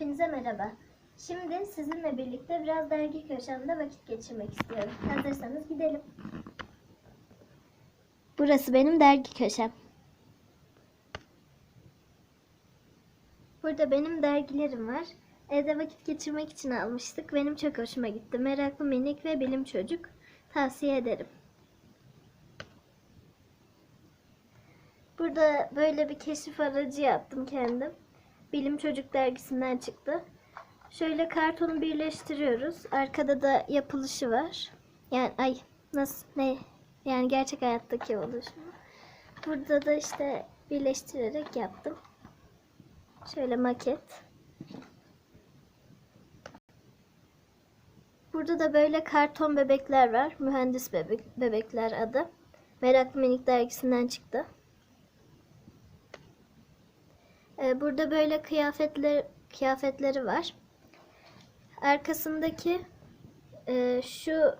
Hepinize merhaba. Şimdi sizinle birlikte biraz dergi köşemde vakit geçirmek istiyorum. Hazırsanız gidelim. Burası benim dergi köşem. Burada benim dergilerim var. Evde vakit geçirmek için almıştık. Benim çok hoşuma gitti. Meraklı Minik ve Bilim Çocuk. Tavsiye ederim. Burada böyle bir keşif aracı yaptım kendim. Bilim Çocuk dergisinden çıktı. Şöyle kartonu birleştiriyoruz. Arkada da yapılışı var. Yani ay nasıl ne? Yani gerçek hayattaki oluşumu. Burada da işte birleştirerek yaptım. Şöyle maket. Burada da böyle karton bebekler var. Mühendis bebek, bebekler adı. Meraklı Minik dergisinden çıktı. Ee, Burada böyle kıyafetler kıyafetleri var. Arkasındaki e, şu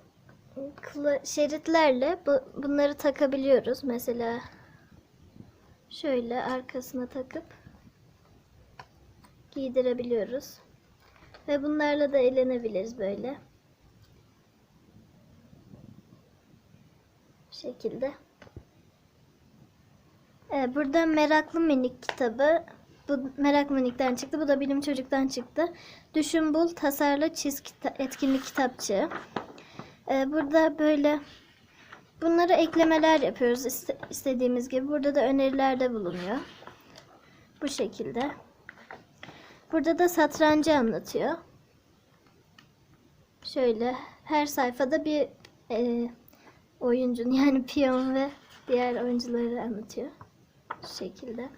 şeritlerle bu, bunları takabiliyoruz. Mesela şöyle arkasına takıp giydirebiliyoruz. Ve bunlarla da eğlenebiliriz böyle. Bu şekilde. Ee, burada Meraklı Minik kitabı. Bu Meraklı Minik'ten çıktı. Bu da Bilim Çocuk'tan çıktı. Düşün Bul Tasarla Çiz kita- etkinlik kitapçığı. Ee, burada böyle bunları eklemeler yapıyoruz iste- istediğimiz gibi. Burada da önerilerde bulunuyor. Bu şekilde. Burada da satrancı anlatıyor. Şöyle her sayfada bir e, oyuncunun yani piyon ve diğer oyuncuları anlatıyor. Şu şekilde.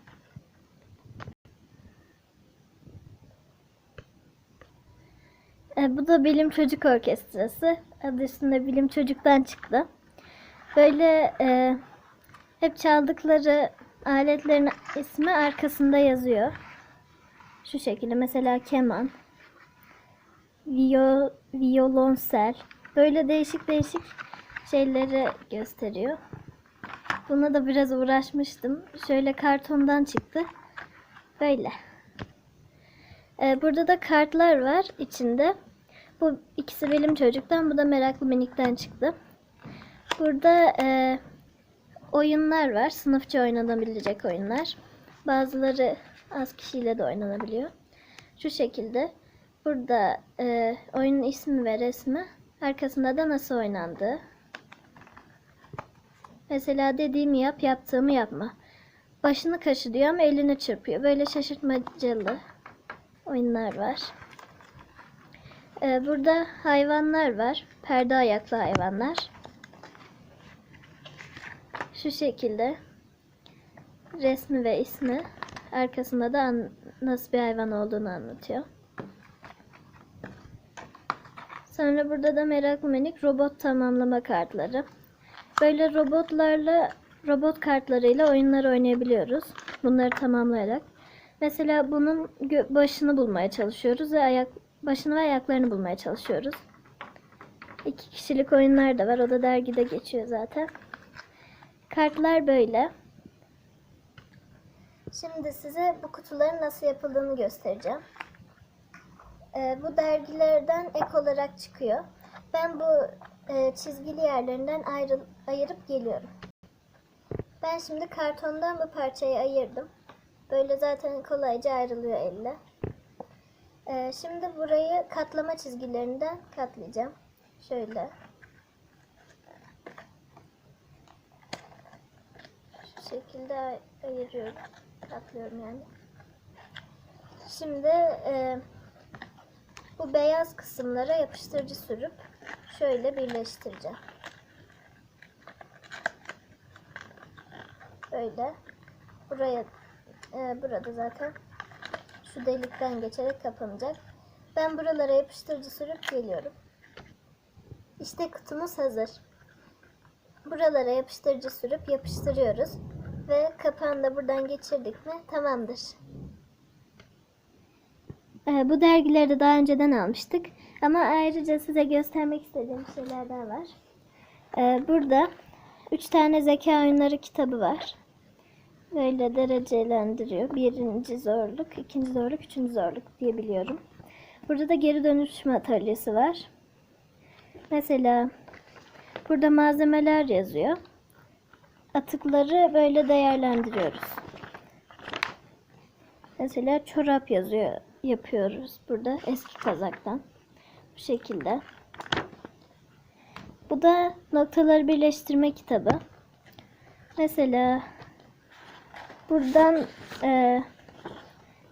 E, bu da Bilim Çocuk Orkestrası. Adı üstünde Bilim Çocuk'tan çıktı. Böyle e, hep çaldıkları aletlerin ismi arkasında yazıyor. Şu şekilde mesela keman, viyo, violonsel. Böyle değişik değişik şeyleri gösteriyor. Buna da biraz uğraşmıştım. Şöyle kartondan çıktı. Böyle. Ee, burada da kartlar var içinde. Bu ikisi benim çocuktan, bu da meraklı minikten çıktı. Burada e, oyunlar var. Sınıfça oynanabilecek oyunlar. Bazıları az kişiyle de oynanabiliyor. Şu şekilde. Burada e, oyunun ismi ve resmi. Arkasında da nasıl oynandığı. Mesela dediğimi yap, yaptığımı yapma. Başını kaşı diyor ama elini çırpıyor. Böyle şaşırtmacalı oyunlar var. Ee, burada hayvanlar var. Perde ayaklı hayvanlar. Şu şekilde resmi ve ismi arkasında da nasıl bir hayvan olduğunu anlatıyor. Sonra burada da meraklı minik robot tamamlama kartları. Böyle robotlarla robot kartlarıyla oyunlar oynayabiliyoruz. Bunları tamamlayarak. Mesela bunun başını bulmaya çalışıyoruz ve ayak başını ve ayaklarını bulmaya çalışıyoruz. İki kişilik oyunlar da var. O da dergide geçiyor zaten. Kartlar böyle. Şimdi size bu kutuların nasıl yapıldığını göstereceğim. Ee, bu dergilerden ek olarak çıkıyor. Ben bu e, çizgili yerlerinden ayrı, ayırıp geliyorum. Ben şimdi kartondan bu parçayı ayırdım. Böyle zaten kolayca ayrılıyor elle. Ee, şimdi burayı katlama çizgilerinden katlayacağım. Şöyle. Şu şekilde ay- ayırıyorum. Katlıyorum yani. Şimdi e, bu beyaz kısımlara yapıştırıcı sürüp şöyle birleştireceğim. Böyle. Buraya e, burada zaten şu delikten geçerek kapanacak. Ben buralara yapıştırıcı sürüp geliyorum. İşte kutumuz hazır. Buralara yapıştırıcı sürüp yapıştırıyoruz. Ve kapağını da buradan geçirdik mi tamamdır. Ee, bu dergileri de daha önceden almıştık. Ama ayrıca size göstermek istediğim şeyler daha var. Ee, burada 3 tane zeka oyunları kitabı var. Böyle derecelendiriyor. Birinci zorluk, ikinci zorluk, üçüncü zorluk diyebiliyorum. Burada da geri dönüşüm atölyesi var. Mesela burada malzemeler yazıyor. Atıkları böyle değerlendiriyoruz. Mesela çorap yazıyor, yapıyoruz burada eski kazaktan. Bu şekilde. Bu da noktaları birleştirme kitabı. Mesela buradan e,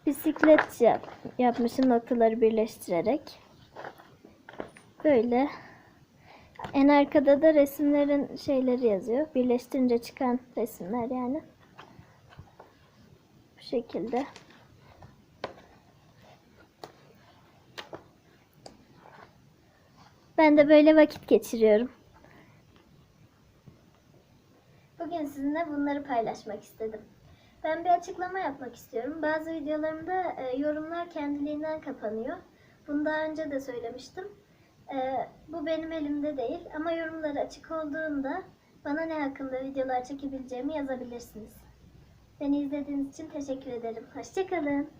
bisiklet yap, yapmışım noktaları birleştirerek. Böyle. En arkada da resimlerin şeyleri yazıyor. Birleştirince çıkan resimler yani. Bu şekilde. Ben de böyle vakit geçiriyorum. Bugün sizinle bunları paylaşmak istedim. Ben bir açıklama yapmak istiyorum. Bazı videolarımda e, yorumlar kendiliğinden kapanıyor. Bunu daha önce de söylemiştim. E, bu benim elimde değil ama yorumlar açık olduğunda bana ne hakkında videolar çekebileceğimi yazabilirsiniz. Beni izlediğiniz için teşekkür ederim. Hoşçakalın.